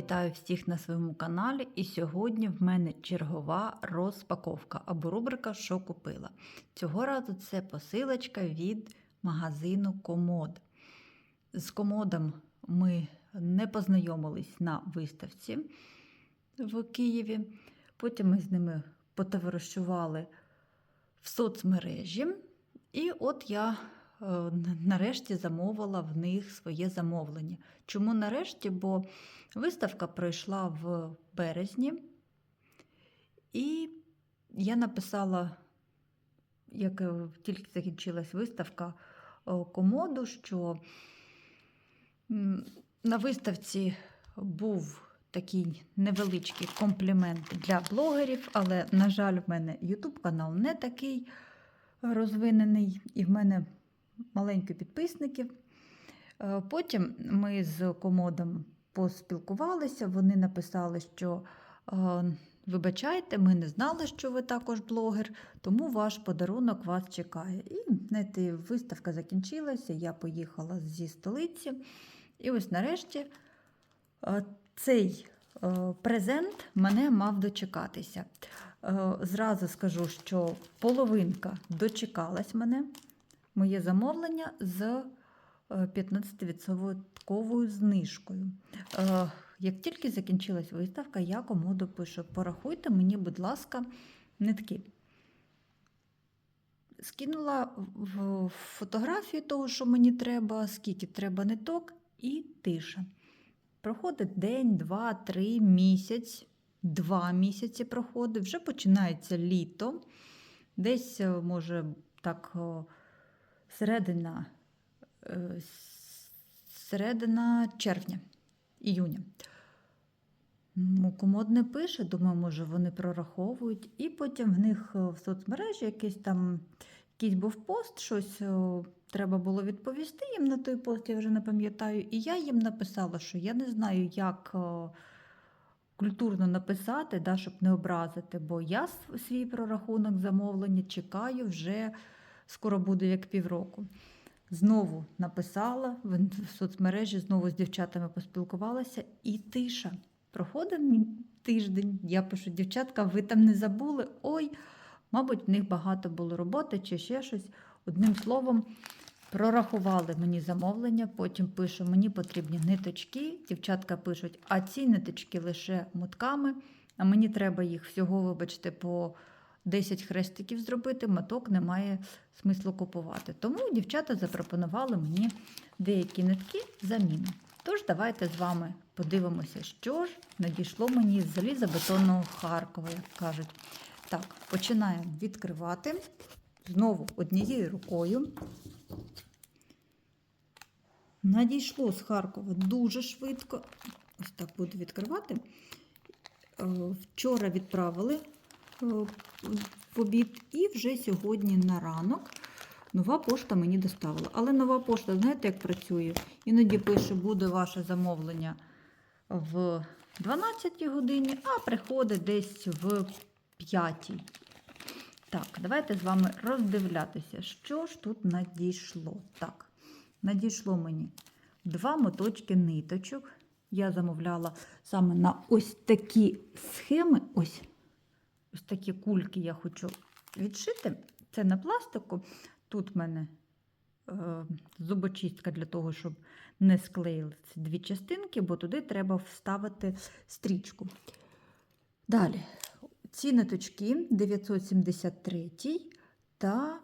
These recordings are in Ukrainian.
Вітаю всіх на своєму каналі. І сьогодні в мене чергова розпаковка або рубрика Що купила. Цього разу це посилочка від магазину Комод. З комодом ми не познайомились на виставці в Києві. Потім ми з ними потоваришували в соцмережі. І от я нарешті замовила в них своє замовлення. Чому нарешті? Бо виставка пройшла в березні, і я написала, як е, тільки закінчилась виставка е, комоду, що на виставці був такий невеличкий комплімент для блогерів, але, на жаль, в мене YouTube канал не такий розвинений, і в мене маленькі підписників. Е, Потім ми з комодом поспілкувалися. Вони написали, що е, вибачайте, ми не знали, що ви також блогер, тому ваш подарунок вас чекає. І знаєте, виставка закінчилася, я поїхала зі столиці. І ось нарешті е, цей презент мене мав дочекатися. Зразу скажу, що половинка дочекалась мене, моє замовлення з е, 15% знижкою. Е, Як тільки закінчилась виставка, я комоду пишу: порахуйте мені, будь ласка, нитки. Скинула в фотографію того, що мені треба, скільки треба ниток, і тиша. Проходить день, два, три, місяць, два місяці проходить, вже починається літо. Десь, е, може, так, середина, е, середина червня, іюня. Ну, комод не пише, думаю, може, вони прораховують. І потім в них е, в соцмережі якийсь там якийсь був пост, щось треба було відповісти їм на той пост, я вже не пам'ятаю. І я їм написала, що я не знаю, як культурно написати, да, щоб не образити, бо я свій прорахунок замовлення чекаю вже скоро буде як півроку. Знову написала в соцмережі, знову з дівчатами поспілкувалася, і тиша. Проходить тиждень. Я пишу, дівчатка, ви там не забули? Ой, мабуть, в них багато було роботи чи ще щось. Одним словом, прорахували мені замовлення, потім пишу, мені потрібні ниточки. Дівчатка пишуть, а ці ниточки лише мотками, а мені треба їх всього, вибачте, по 10 хрестиків зробити, моток немає смислу купувати. Тому дівчата запропонували мені деякі нитки заміну. Тож давайте з вами подивимося, що ж надійшло мені з залізобетонного Харкова, як кажуть. Так, починаємо відкривати. Знову однією рукою. Надійшло з Харкова дуже швидко. Ось так буду відкривати. Е, Вчора відправили в обід, і вже сьогодні на ранок нова пошта мені доставила. Але нова пошта, знаєте, як працює? Іноді пише, буде ваше замовлення в 12 годині, а приходить десь в 5. Так, давайте з вами роздивлятися, що ж тут надійшло. Так, надійшло мені два моточки ниточок. Я замовляла саме на ось такі схеми. Ось, ось такі кульки я хочу відшити. Це на пластику. Тут в мене е, зубочистка для того, щоб не склеїли ці дві частинки, бо туди треба вставити стрічку. Далі, ці ниточки 973 та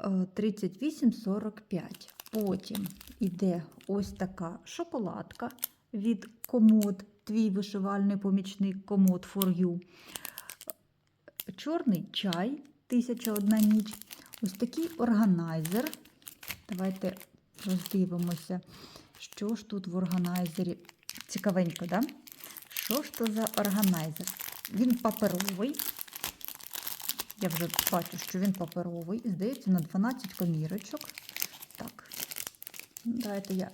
е, 3845. Потім іде ось така шоколадка від комод, твій вишивальний помічник комод for you. Чорний чай, 1001 ніч. Ось такий органайзер. Давайте роздивимося, що ж тут в органайзері. Цікавенько, да? Що ж то за органайзер? Він паперовий. Я вже бачу, що він паперовий. Здається, на 12 комірочок. Так. Давайте я.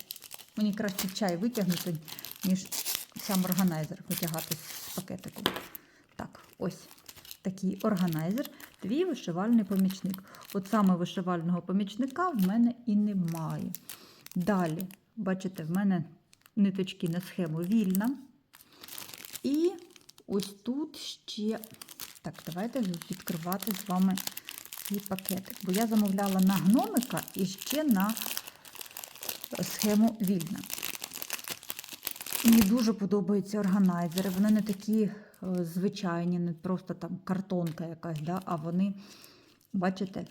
Мені краще чай витягнути, ніж сам органайзер витягати з пакетику. Так, ось такий органайзер, твій вишивальний помічник. От саме вишивального помічника в мене і немає. Далі, бачите, в мене ниточки на схему вільна. І ось тут ще. Так, давайте відкривати з вами цей пакетик. Бо я замовляла на гномика і ще на схему вільна. Мені дуже подобаються органайзери. Вони не такі звичайні, не просто там картонка якась, да, а вони, бачите,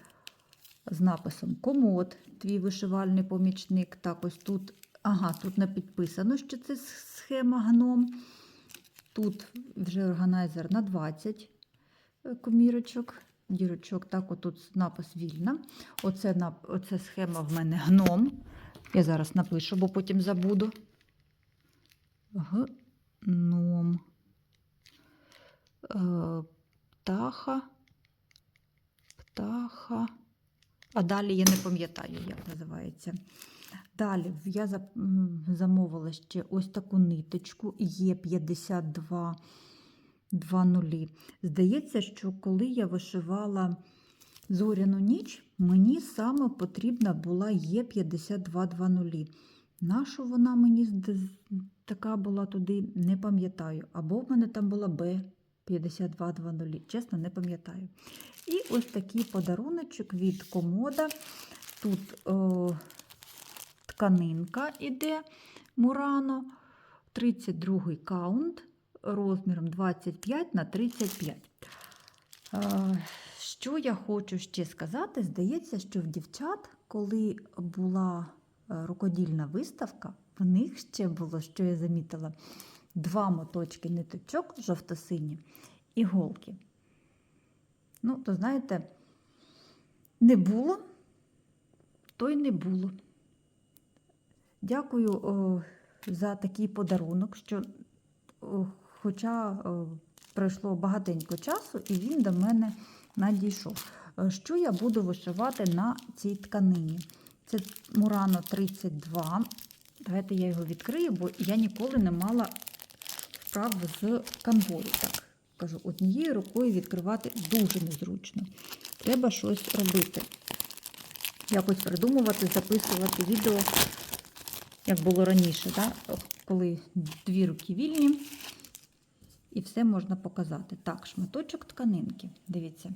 з написом Комод, твій вишивальний помічник. Так, ось тут, ага, тут не підписано, що це схема гном. Тут вже органайзер на 20 е, комірочок, дірочок. Так, отут напис вільна. Оце, оце схема в мене гном. Я зараз напишу, бо потім забуду. Гном. Е, Птаха. Птаха. А далі я не пам'ятаю, як називається. Далі я замовила ще ось таку ниточку є 52 2 нулі. Здається, що коли я вишивала зоряну ніч, мені саме потрібна була є 52 2 нулі. Нащо вона мені така була туди, не пам'ятаю. Або в мене там була Б 52 нулі. Чесно, не пам'ятаю. І ось такий подаруночок від комода. Тут о, тканинка іде Мурано, 32 каунт розміром 25 на 35. Е, Що я хочу ще сказати? Здається, що в дівчат, коли була е, рукодільна виставка, в них ще було, що я замітила, два моточки ниточок жовто-сині і голки. Ну, то знаєте, не було, то й не було. Дякую о, за такий подарунок, що, о, хоча о, пройшло багатенько часу, і він до мене надійшов. Е, Що я буду вишивати на цій тканині? Це Мурано 32. Давайте я його відкрию, бо я ніколи не мала вправ з канвою. Так, кажу, однією рукою відкривати дуже незручно. Треба щось робити. Якось придумувати, записувати відео, як було раніше, да? коли дві руки вільні, і все можна показати. Так, шматочок тканинки. Дивіться.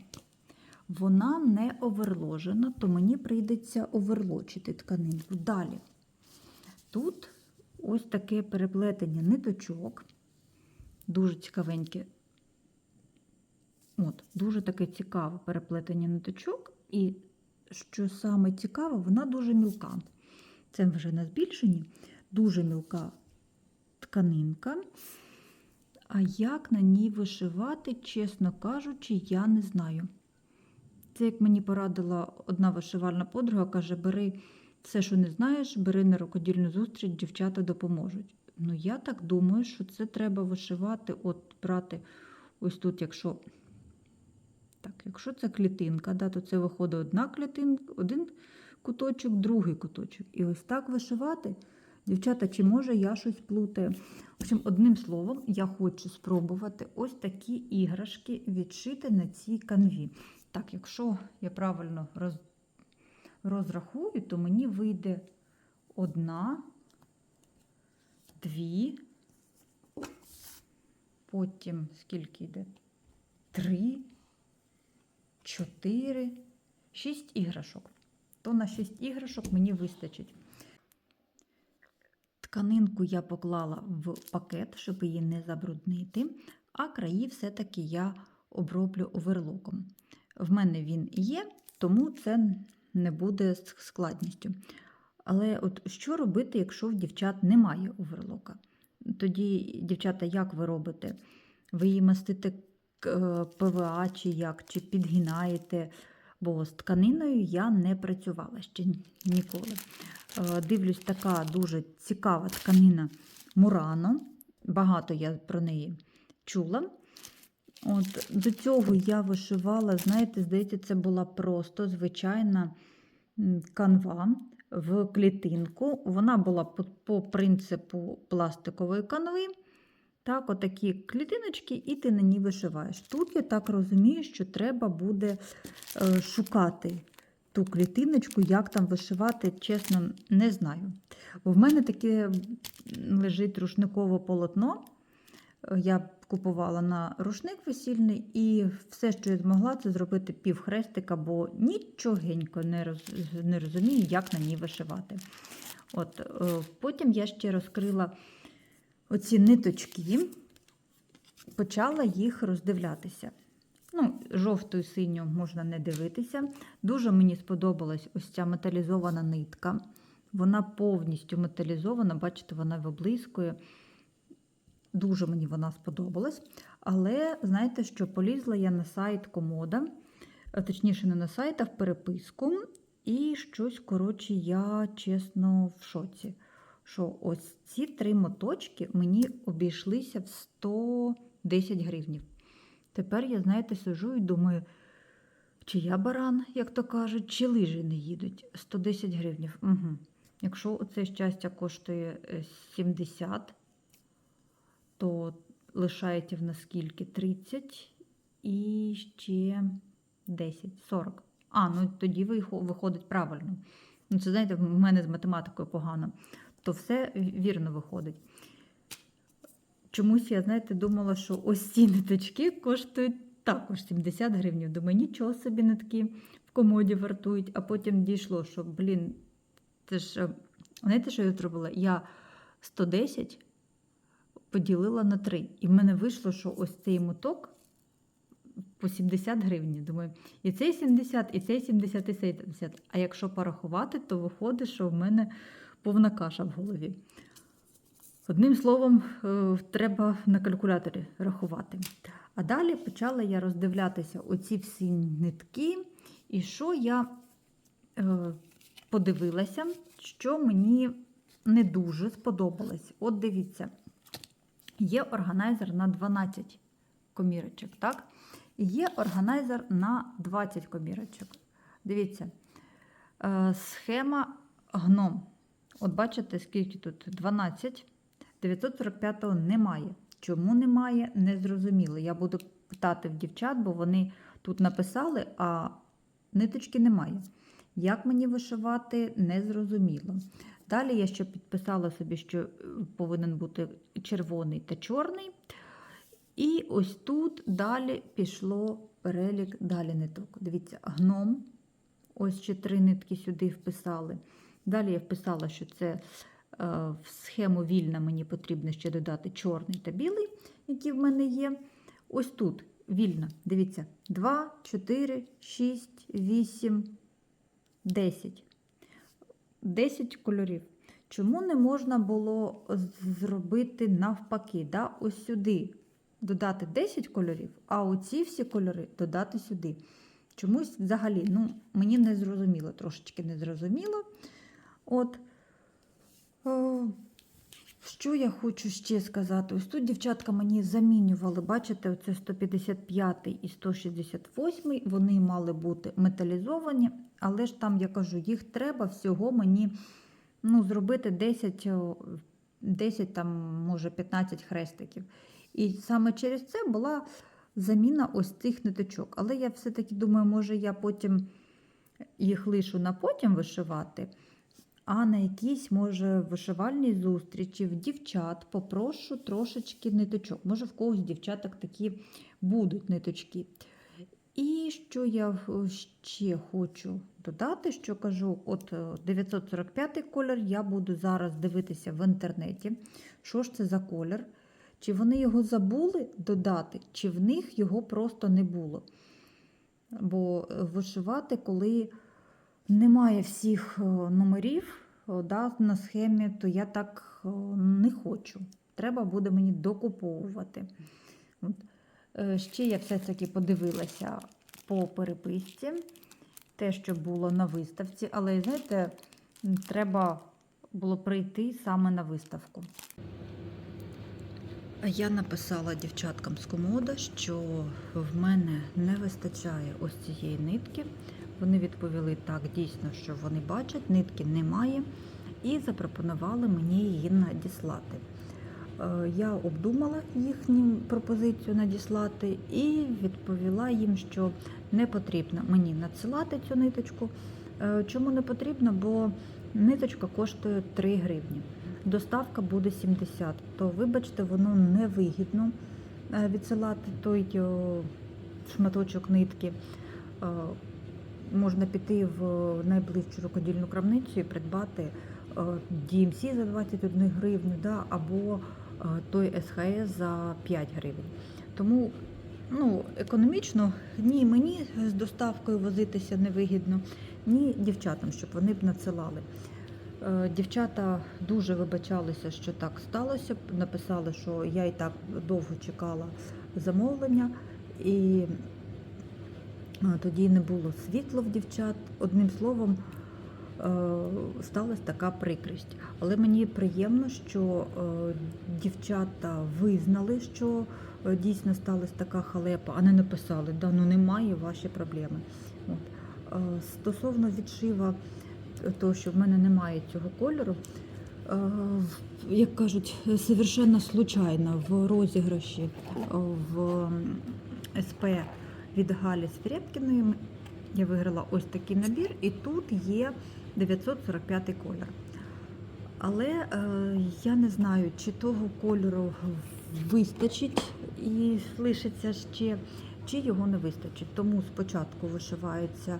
Вона не оверложена, то мені прийдеться оверлочити тканинку. Далі. Тут ось таке переплетення ниточок. Дуже цікавеньке. От, дуже таке цікаве переплетення ниточок. І що саме цікаве, вона дуже мілка. Це вже на збільшенні. Дуже мілка тканинка. А як на ній вишивати, чесно кажучи, я не знаю. Це як мені порадила одна вишивальна подруга, каже: бери все, що не знаєш, бери на рукодільну зустріч, дівчата допоможуть. Ну, я так думаю, що це треба вишивати, от брати ось тут, якщо так, якщо це клітинка, да, то це виходить одна клітинка, один куточок, другий куточок. І ось так вишивати. Дівчата, чи може я щось плутаю? В общем, одним словом, я хочу спробувати ось такі іграшки відшити на цій канві. Так, якщо я правильно роз... розрахую, то мені вийде одна, дві, потім скільки йде? Три, чотири, шість іграшок. То на шість іграшок мені вистачить. Тканинку я поклала в пакет, щоб її не забруднити, а краї все-таки я оброблю оверлоком. В мене він є, тому це не буде з складністю. Але от що робити, якщо в дівчат немає оверлока? Тоді, дівчата, як ви робите? Ви її мастите ПВА чи як, чи підгинаєте? Бо з тканиною я не працювала ще ніколи. Е, Дивлюсь, така дуже цікава тканина Мурано. Багато я про неї чула. От, До цього я вишивала, знаєте, здається, це була просто звичайна канва в клітинку. Вона була по, по принципу пластикової канви. Так, отакі клітиночки, і ти на ній вишиваєш. Тут я так розумію, що треба буде е, шукати ту клітиночку, як там вишивати, чесно, не знаю. В мене таке лежить рушникове полотно Е, Я купувала на рушник весільний, і все, що я змогла, це зробити півхрестика, бо нічогенько не, роз, не розумію, як на ній вишивати. От, е, потім я ще розкрила оці ниточки, почала їх роздивлятися. Ну, жовту і синю можна не дивитися. Дуже мені сподобалась ось ця металізована нитка. Вона повністю металізована, бачите, вона виблискує. Дуже мені вона сподобалась. Але знаєте, що полізла я на сайт комода, точніше, не на сайт, а в переписку. І щось, коротше, я чесно в шоці. Що ось ці три моточки мені обійшлися в 110 гривнів. Тепер я, знаєте, сижу і думаю, чи я баран, як то кажуть, чи лижі не їдуть. 110 гривнів. Угу. Якщо оце щастя коштує е, 70, то лишається в нас скільки? 30 і ще 10, 40. А, ну тоді виходить правильно. Ну, це знаєте, в мене з математикою погано. То все вірно виходить. Чомусь я, знаєте, думала, що ось ці ниточки коштують також 70 гривень. Думаю, нічого собі нитки в комоді вартують, а потім дійшло, що, блін, це ж, знаєте, що я зробила? Я 110 поділила на 3. І в мене вийшло, що ось цей моток по 70 гривень. Думаю, і цей 70, і цей 70, і цей 70. А якщо порахувати, то виходить, що в мене повна каша в голові. Одним словом, е, треба на калькуляторі рахувати. А далі почала я роздивлятися оці всі нитки, і що я е, подивилася, що мені не дуже сподобалось. От дивіться, є органайзер на 12 комірочок, так? І є органайзер на 20 комірочок. Дивіться, е, схема гном. От бачите, скільки тут? 12. 945-го немає. Чому немає, не зрозуміло. Я буду питати в дівчат, бо вони тут написали, а ниточки немає. Як мені вишивати, не зрозуміло. Далі я ще підписала собі, що е, повинен бути червоний та чорний. І ось тут далі пішло перелік далі ниток. Дивіться, гном. Ось ще три нитки сюди вписали. Далі я вписала, що це е, в схему вільна мені потрібно ще додати чорний та білий, які в мене є. Ось тут вільна. Дивіться, 2, 4, 6, 8, 10. 10 кольорів. Чому не можна було зробити навпаки? Да? Ось сюди додати 10 кольорів, а оці всі кольори додати сюди. Чомусь взагалі, ну, мені не зрозуміло, трошечки не зрозуміло. От, о, що я хочу ще сказати? Ось тут дівчатка мені замінювали, бачите, оце 155 і 168, вони мали бути металізовані, але ж там, я кажу, їх треба всього мені ну, зробити 10, 10 там, може 15 хрестиків. І саме через це була заміна ось цих ниточок. Але я все-таки думаю, може я потім їх лишу на потім вишивати, а на якійсь, може, вишивальній зустрічі в дівчат попрошу трошечки ниточок. Може, в когось дівчаток такі будуть ниточки. І що я ще хочу додати, що кажу, от 945 колір я буду зараз дивитися в інтернеті, що ж це за колір. Чи вони його забули додати, чи в них його просто не було. Бо вишивати, коли немає всіх номерів да, на схемі, то я так не хочу. Треба буде мені докуповувати. От. Ще я все-таки подивилася по переписці, те, що було на виставці, але, знаєте, треба було прийти саме на виставку. Я написала дівчаткам з комода, що в мене не вистачає ось цієї нитки. Вони відповіли так, дійсно, що вони бачать, нитки немає, і запропонували мені її надіслати. Я обдумала їхню пропозицію надіслати і відповіла їм, що не потрібно мені надсилати цю ниточку. Е, Чому не потрібно? Бо ниточка коштує 3 гривні. Доставка буде 70, то вибачте, воно невигідно е, відсилати той шматочок нитки. Е, Можна піти в найближчу рукодільну крамницю і придбати е, DMC за 21 гривню, да, або е, той СХС за 5 гривень. Тому ну, економічно ні мені з доставкою возитися невигідно, ні дівчатам, щоб вони б надсилали. Е, Дівчата дуже вибачалися, що так сталося. Написали, що я і так довго чекала замовлення, і е, тоді не було світла в дівчат. Одним словом, е, сталася така прикрість. Але мені приємно, що е, дівчата визнали, що е, дійсно сталася така халепа, а не написали, да, ну немає ваші проблеми. От. Е, Стосовно відшива, е, того, що в мене немає цього кольору, е, як кажуть, совершенно случайно в розіграші е, в СП від Галі Свірєпкіної я виграла ось такий набір, і тут є 945 колір. Але е, я не знаю, чи того кольору вистачить і лишиться ще, чи його не вистачить. Тому спочатку вишивається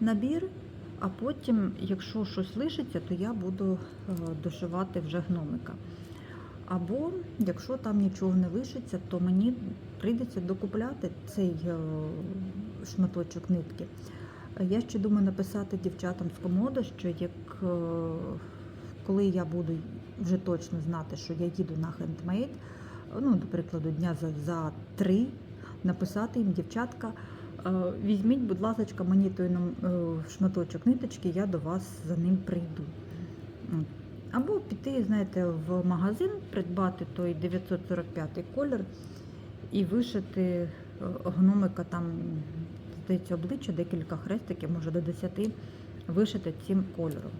набір, а потім, якщо щось лишиться, то я буду е, дошивати вже гномика. Або якщо там нічого не лишиться, то мені прийдеться докупляти цей е, шматочок нитки. Я ще думаю написати дівчатам з комода, що як е, коли я буду вже точно знати, що я їду на хендмейд, ну, до прикладу, дня за, за три, написати їм, дівчатка, е, візьміть, будь ласка, мені той е, шматочок ниточки, я до вас за ним прийду. Або піти, знаєте, в магазин, придбати той 945 колір і вишити гномика там, здається, обличчя, декілька хрестиків, може до 10, вишити цим кольором.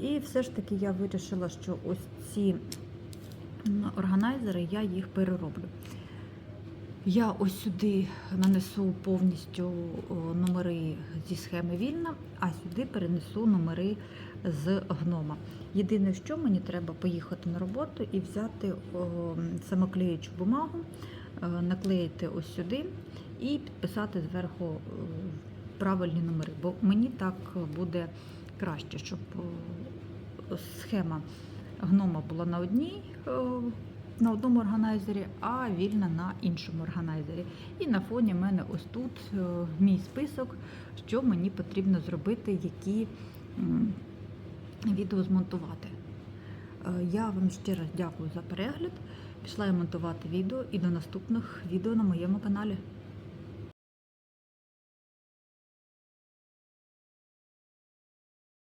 І все ж таки я вирішила, що ось ці органайзери я їх перероблю. Я ось сюди нанесу повністю номери зі схеми вільна, а сюди перенесу номери з гнома. Єдине, що мені треба поїхати на роботу і взяти самоклеючу бумагу, е, наклеїти ось сюди і підписати зверху е, правильні номери, бо мені так буде краще, щоб схема гнома була на одній. е, На одному органайзері, а вільна на іншому органайзері. І на фоні в мене ось тут е, мій список, що мені потрібно зробити, які відео змонтувати. Е, Я вам ще раз дякую за перегляд. Пішла я монтувати відео і до наступних відео на моєму каналі.